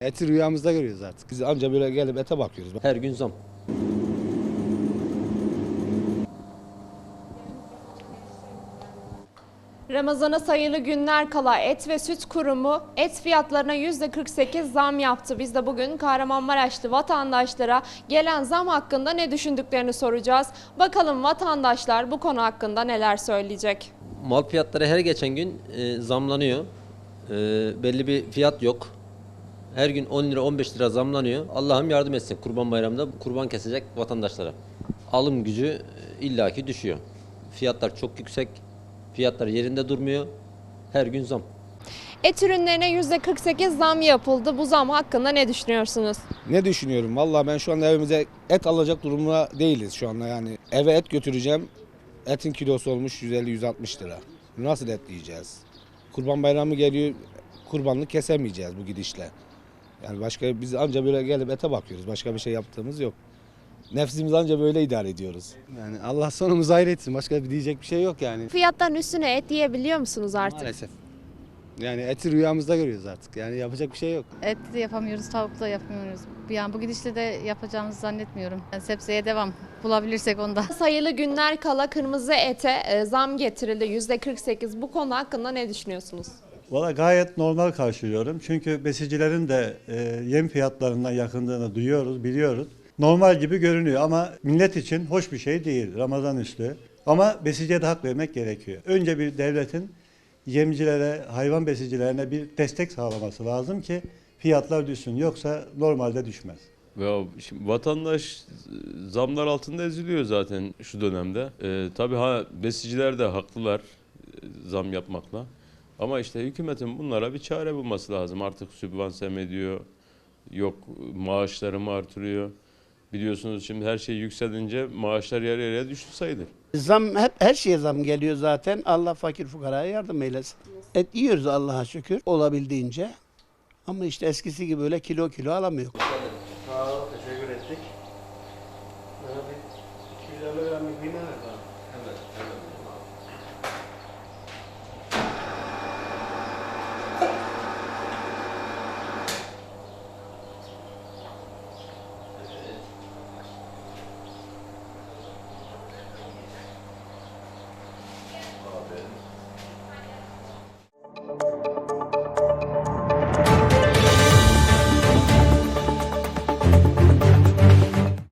Eti rüyamızda görüyoruz artık. Biz anca böyle gelip ete bakıyoruz. Her gün zam. Ramazana sayılı günler kala et ve süt kurumu et fiyatlarına %48 zam yaptı. Biz de bugün Kahramanmaraşlı vatandaşlara gelen zam hakkında ne düşündüklerini soracağız. Bakalım vatandaşlar bu konu hakkında neler söyleyecek. Mal fiyatları her geçen gün e, zamlanıyor. E, belli bir fiyat yok. Her gün 10 lira 15 lira zamlanıyor. Allah'ım yardım etsin kurban bayramında kurban kesecek vatandaşlara. Alım gücü e, illaki düşüyor. Fiyatlar çok yüksek. Fiyatlar yerinde durmuyor. Her gün zam. Et ürünlerine %48 zam yapıldı. Bu zam hakkında ne düşünüyorsunuz? Ne düşünüyorum? Vallahi ben şu anda evimize et alacak durumda değiliz şu anda yani. Eve et götüreceğim. Etin kilosu olmuş 150-160 lira. Nasıl et yiyeceğiz? Kurban bayramı geliyor. Kurbanlık kesemeyeceğiz bu gidişle. Yani başka biz anca böyle gelip ete bakıyoruz. Başka bir şey yaptığımız yok. Nefsimizi anca böyle idare ediyoruz. Yani Allah sonumuzu hayretsin. Başka bir diyecek bir şey yok yani. Fiyatların üstüne et yiyebiliyor musunuz artık? Maalesef. Yani eti rüyamızda görüyoruz artık. Yani yapacak bir şey yok. Et de yapamıyoruz, tavuk da yapamıyoruz. Yani bu gidişle de yapacağımızı zannetmiyorum. Yani sebzeye devam. Bulabilirsek onda. Sayılı günler kala kırmızı ete e, zam getirildi %48. Bu konu hakkında ne düşünüyorsunuz? Valla gayet normal karşılıyorum. Çünkü besicilerin de e, yem fiyatlarından yakındığını duyuyoruz, biliyoruz. Normal gibi görünüyor ama millet için hoş bir şey değil Ramazan üstü. Ama besiciye de hak vermek gerekiyor. Önce bir devletin yemcilere, hayvan besicilerine bir destek sağlaması lazım ki fiyatlar düşsün. Yoksa normalde düşmez. Ya şimdi vatandaş zamlar altında eziliyor zaten şu dönemde. Ee, tabii ha besiciler de haklılar e, zam yapmakla. Ama işte hükümetin bunlara bir çare bulması lazım. Artık sübvanse mi yok maaşlarımı artırıyor. Biliyorsunuz şimdi her şey yükselince maaşlar yarı yarıya düştü sayılır. Zam hep her şeye zam geliyor zaten. Allah fakir fukaraya yardım eylesin. Et yiyoruz Allah'a şükür olabildiğince. Ama işte eskisi gibi böyle kilo kilo alamıyor. Sağ ol, teşekkür ettik. Bana bir 200 lira bir mimar var. Evet, evet.